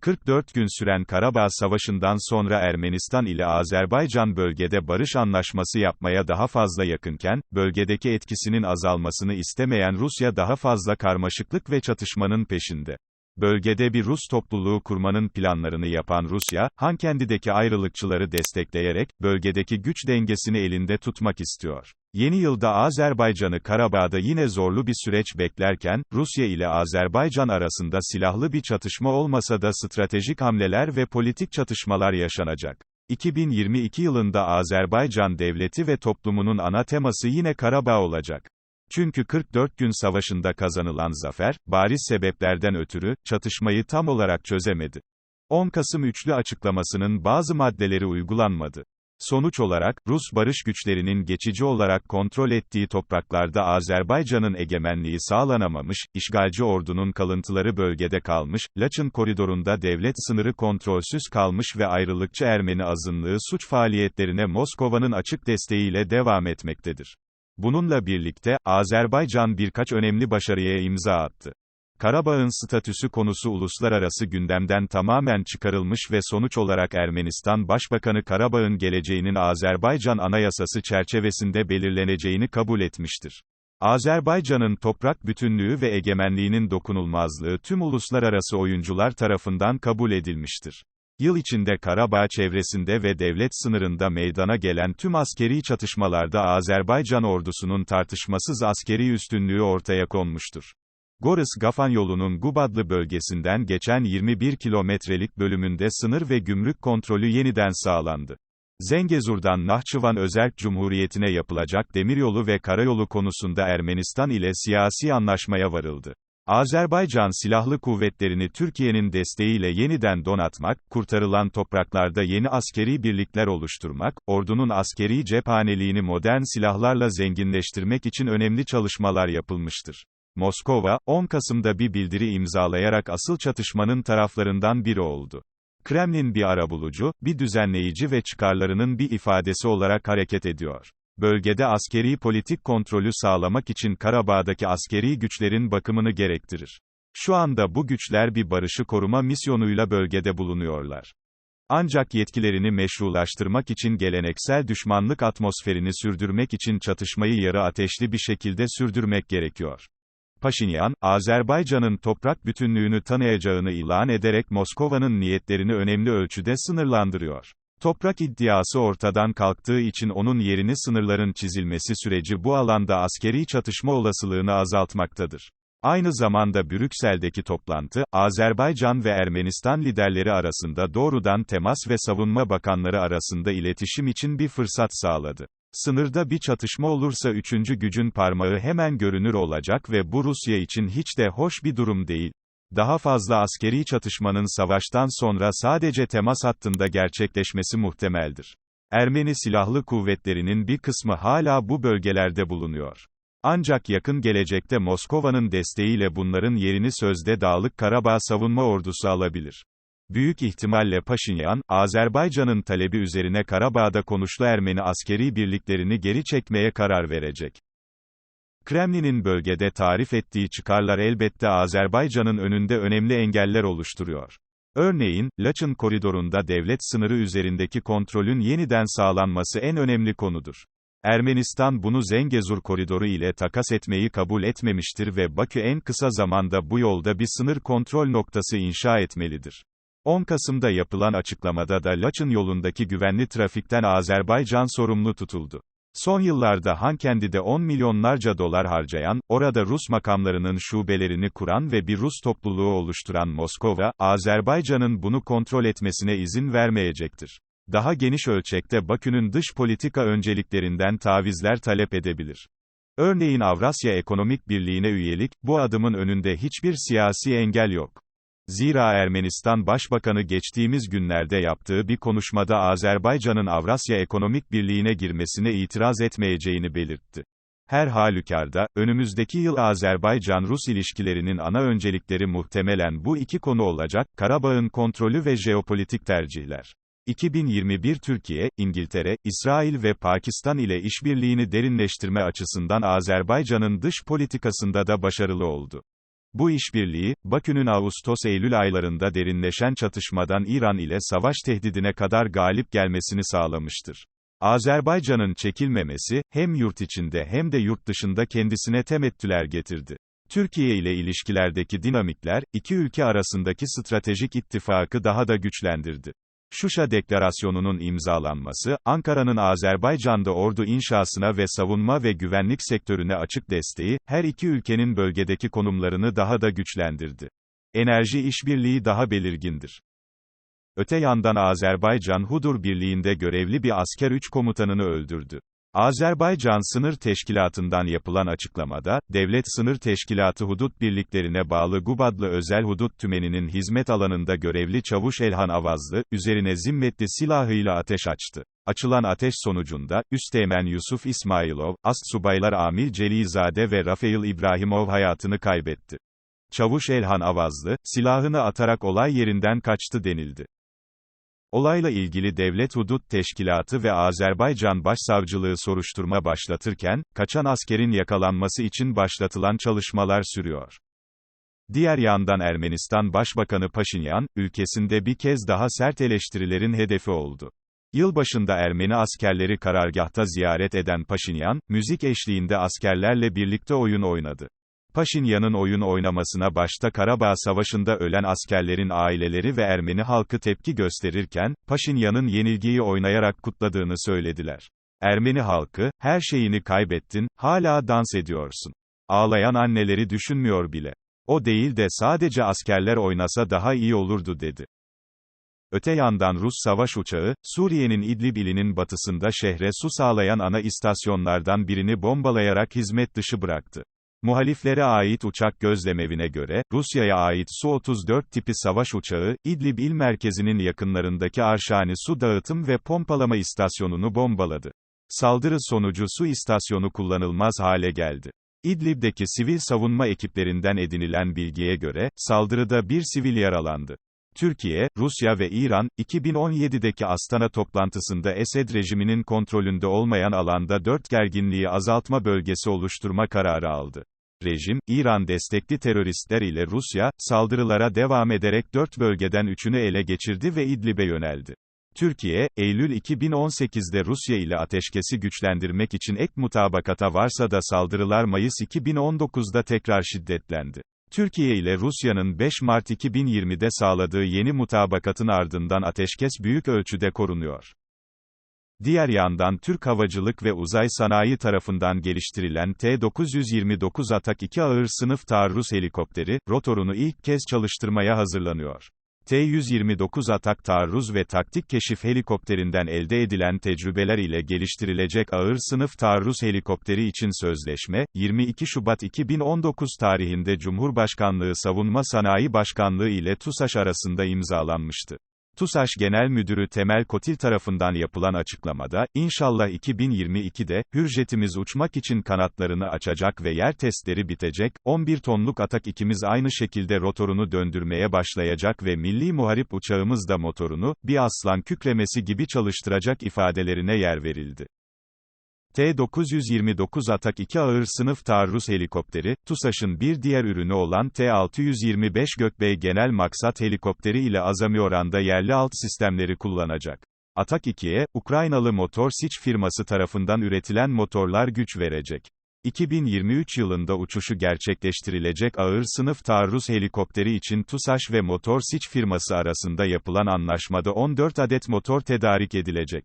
44 gün süren Karabağ Savaşı'ndan sonra Ermenistan ile Azerbaycan bölgede barış anlaşması yapmaya daha fazla yakınken, bölgedeki etkisinin azalmasını istemeyen Rusya daha fazla karmaşıklık ve çatışmanın peşinde. Bölgede bir Rus topluluğu kurmanın planlarını yapan Rusya, Hankendi'deki ayrılıkçıları destekleyerek, bölgedeki güç dengesini elinde tutmak istiyor. Yeni yılda Azerbaycan'ı Karabağ'da yine zorlu bir süreç beklerken, Rusya ile Azerbaycan arasında silahlı bir çatışma olmasa da stratejik hamleler ve politik çatışmalar yaşanacak. 2022 yılında Azerbaycan devleti ve toplumunun ana teması yine Karabağ olacak. Çünkü 44 gün savaşında kazanılan zafer, bariz sebeplerden ötürü, çatışmayı tam olarak çözemedi. 10 Kasım üçlü açıklamasının bazı maddeleri uygulanmadı. Sonuç olarak, Rus barış güçlerinin geçici olarak kontrol ettiği topraklarda Azerbaycan'ın egemenliği sağlanamamış, işgalci ordunun kalıntıları bölgede kalmış, Laçın koridorunda devlet sınırı kontrolsüz kalmış ve ayrılıkçı Ermeni azınlığı suç faaliyetlerine Moskova'nın açık desteğiyle devam etmektedir. Bununla birlikte, Azerbaycan birkaç önemli başarıya imza attı. Karabağ'ın statüsü konusu uluslararası gündemden tamamen çıkarılmış ve sonuç olarak Ermenistan Başbakanı Karabağ'ın geleceğinin Azerbaycan Anayasası çerçevesinde belirleneceğini kabul etmiştir. Azerbaycan'ın toprak bütünlüğü ve egemenliğinin dokunulmazlığı tüm uluslararası oyuncular tarafından kabul edilmiştir. Yıl içinde Karabağ çevresinde ve devlet sınırında meydana gelen tüm askeri çatışmalarda Azerbaycan ordusunun tartışmasız askeri üstünlüğü ortaya konmuştur. Goris-Gafan yolunun Gubadlı bölgesinden geçen 21 kilometrelik bölümünde sınır ve gümrük kontrolü yeniden sağlandı. Zengezur'dan Nahçıvan Özerk Cumhuriyeti'ne yapılacak demiryolu ve karayolu konusunda Ermenistan ile siyasi anlaşmaya varıldı. Azerbaycan Silahlı Kuvvetlerini Türkiye'nin desteğiyle yeniden donatmak, kurtarılan topraklarda yeni askeri birlikler oluşturmak, ordunun askeri cephaneliğini modern silahlarla zenginleştirmek için önemli çalışmalar yapılmıştır. Moskova, 10 Kasım'da bir bildiri imzalayarak asıl çatışmanın taraflarından biri oldu. Kremlin bir arabulucu, bir düzenleyici ve çıkarlarının bir ifadesi olarak hareket ediyor. Bölgede askeri politik kontrolü sağlamak için Karabağ'daki askeri güçlerin bakımını gerektirir. Şu anda bu güçler bir barışı koruma misyonuyla bölgede bulunuyorlar. Ancak yetkilerini meşrulaştırmak için geleneksel düşmanlık atmosferini sürdürmek için çatışmayı yarı ateşli bir şekilde sürdürmek gerekiyor. Paşinyan, Azerbaycan'ın toprak bütünlüğünü tanıyacağını ilan ederek Moskova'nın niyetlerini önemli ölçüde sınırlandırıyor. Toprak iddiası ortadan kalktığı için onun yerini sınırların çizilmesi süreci bu alanda askeri çatışma olasılığını azaltmaktadır. Aynı zamanda Brüksel'deki toplantı, Azerbaycan ve Ermenistan liderleri arasında doğrudan temas ve savunma bakanları arasında iletişim için bir fırsat sağladı. Sınırda bir çatışma olursa üçüncü gücün parmağı hemen görünür olacak ve bu Rusya için hiç de hoş bir durum değil. Daha fazla askeri çatışmanın savaştan sonra sadece temas hattında gerçekleşmesi muhtemeldir. Ermeni silahlı kuvvetlerinin bir kısmı hala bu bölgelerde bulunuyor. Ancak yakın gelecekte Moskova'nın desteğiyle bunların yerini sözde Dağlık Karabağ savunma ordusu alabilir. Büyük ihtimalle Paşinyan, Azerbaycan'ın talebi üzerine Karabağ'da konuşlu Ermeni askeri birliklerini geri çekmeye karar verecek. Kremlin'in bölgede tarif ettiği çıkarlar elbette Azerbaycan'ın önünde önemli engeller oluşturuyor. Örneğin, Laçın koridorunda devlet sınırı üzerindeki kontrolün yeniden sağlanması en önemli konudur. Ermenistan bunu Zengezur koridoru ile takas etmeyi kabul etmemiştir ve Bakü en kısa zamanda bu yolda bir sınır kontrol noktası inşa etmelidir. 10 Kasım'da yapılan açıklamada da Laçın yolundaki güvenli trafikten Azerbaycan sorumlu tutuldu. Son yıllarda Hankendi'de 10 milyonlarca dolar harcayan, orada Rus makamlarının şubelerini kuran ve bir Rus topluluğu oluşturan Moskova, Azerbaycan'ın bunu kontrol etmesine izin vermeyecektir. Daha geniş ölçekte Bakü'nün dış politika önceliklerinden tavizler talep edebilir. Örneğin Avrasya Ekonomik Birliği'ne üyelik, bu adımın önünde hiçbir siyasi engel yok. Zira Ermenistan Başbakanı geçtiğimiz günlerde yaptığı bir konuşmada Azerbaycan'ın Avrasya Ekonomik Birliği'ne girmesine itiraz etmeyeceğini belirtti. Her halükarda, önümüzdeki yıl Azerbaycan-Rus ilişkilerinin ana öncelikleri muhtemelen bu iki konu olacak, Karabağ'ın kontrolü ve jeopolitik tercihler. 2021 Türkiye, İngiltere, İsrail ve Pakistan ile işbirliğini derinleştirme açısından Azerbaycan'ın dış politikasında da başarılı oldu. Bu işbirliği, Bakü'nün Ağustos-Eylül aylarında derinleşen çatışmadan İran ile savaş tehdidine kadar galip gelmesini sağlamıştır. Azerbaycan'ın çekilmemesi, hem yurt içinde hem de yurt dışında kendisine temettüler getirdi. Türkiye ile ilişkilerdeki dinamikler, iki ülke arasındaki stratejik ittifakı daha da güçlendirdi. Şuşa Deklarasyonu'nun imzalanması, Ankara'nın Azerbaycan'da ordu inşasına ve savunma ve güvenlik sektörüne açık desteği, her iki ülkenin bölgedeki konumlarını daha da güçlendirdi. Enerji işbirliği daha belirgindir. Öte yandan Azerbaycan Hudur Birliği'nde görevli bir asker 3 komutanını öldürdü. Azerbaycan Sınır Teşkilatı'ndan yapılan açıklamada, Devlet Sınır Teşkilatı Hudut Birliklerine bağlı Gubadlı Özel Hudut Tümeni'nin hizmet alanında görevli Çavuş Elhan Avazlı, üzerine zimmetli silahıyla ateş açtı. Açılan ateş sonucunda, Üsteğmen Yusuf İsmailov, Ast Subaylar Amil Celizade ve Rafael İbrahimov hayatını kaybetti. Çavuş Elhan Avazlı, silahını atarak olay yerinden kaçtı denildi. Olayla ilgili Devlet Hudut Teşkilatı ve Azerbaycan Başsavcılığı soruşturma başlatırken, kaçan askerin yakalanması için başlatılan çalışmalar sürüyor. Diğer yandan Ermenistan Başbakanı Paşinyan, ülkesinde bir kez daha sert eleştirilerin hedefi oldu. Yılbaşında Ermeni askerleri karargahta ziyaret eden Paşinyan, müzik eşliğinde askerlerle birlikte oyun oynadı. Paşinyan'ın oyun oynamasına başta Karabağ Savaşı'nda ölen askerlerin aileleri ve Ermeni halkı tepki gösterirken, Paşinyan'ın yenilgiyi oynayarak kutladığını söylediler. Ermeni halkı, her şeyini kaybettin, hala dans ediyorsun. Ağlayan anneleri düşünmüyor bile. O değil de sadece askerler oynasa daha iyi olurdu dedi. Öte yandan Rus savaş uçağı, Suriye'nin İdlib ilinin batısında şehre su sağlayan ana istasyonlardan birini bombalayarak hizmet dışı bıraktı. Muhaliflere ait uçak gözlemevine göre, Rusya'ya ait Su-34 tipi savaş uçağı, İdlib il merkezinin yakınlarındaki Arşani su dağıtım ve pompalama istasyonunu bombaladı. Saldırı sonucu su istasyonu kullanılmaz hale geldi. İdlib'deki sivil savunma ekiplerinden edinilen bilgiye göre, saldırıda bir sivil yaralandı. Türkiye, Rusya ve İran, 2017'deki Astana toplantısında Esed rejiminin kontrolünde olmayan alanda dört gerginliği azaltma bölgesi oluşturma kararı aldı. Rejim, İran destekli teröristler ile Rusya, saldırılara devam ederek dört bölgeden üçünü ele geçirdi ve İdlib'e yöneldi. Türkiye, Eylül 2018'de Rusya ile ateşkesi güçlendirmek için ek mutabakata varsa da saldırılar Mayıs 2019'da tekrar şiddetlendi. Türkiye ile Rusya'nın 5 Mart 2020'de sağladığı yeni mutabakatın ardından ateşkes büyük ölçüde korunuyor. Diğer yandan Türk Havacılık ve Uzay Sanayi tarafından geliştirilen T-929 Atak 2 ağır sınıf taarruz helikopteri, rotorunu ilk kez çalıştırmaya hazırlanıyor. T-129 Atak taarruz ve taktik keşif helikopterinden elde edilen tecrübeler ile geliştirilecek ağır sınıf taarruz helikopteri için sözleşme, 22 Şubat 2019 tarihinde Cumhurbaşkanlığı Savunma Sanayi Başkanlığı ile TUSAŞ arasında imzalanmıştı. TUSAŞ Genel Müdürü Temel Kotil tarafından yapılan açıklamada, İnşallah 2022'de, Hürjetimiz uçmak için kanatlarını açacak ve yer testleri bitecek, 11 tonluk Atak ikimiz aynı şekilde rotorunu döndürmeye başlayacak ve milli muharip uçağımız da motorunu, bir aslan kükremesi gibi çalıştıracak ifadelerine yer verildi. T-929 Atak 2 ağır sınıf taarruz helikopteri, TUSAŞ'ın bir diğer ürünü olan T-625 Gökbey genel maksat helikopteri ile azami oranda yerli alt sistemleri kullanacak. Atak 2'ye, Ukraynalı Motor Sich firması tarafından üretilen motorlar güç verecek. 2023 yılında uçuşu gerçekleştirilecek ağır sınıf taarruz helikopteri için TUSAŞ ve Motor Sich firması arasında yapılan anlaşmada 14 adet motor tedarik edilecek.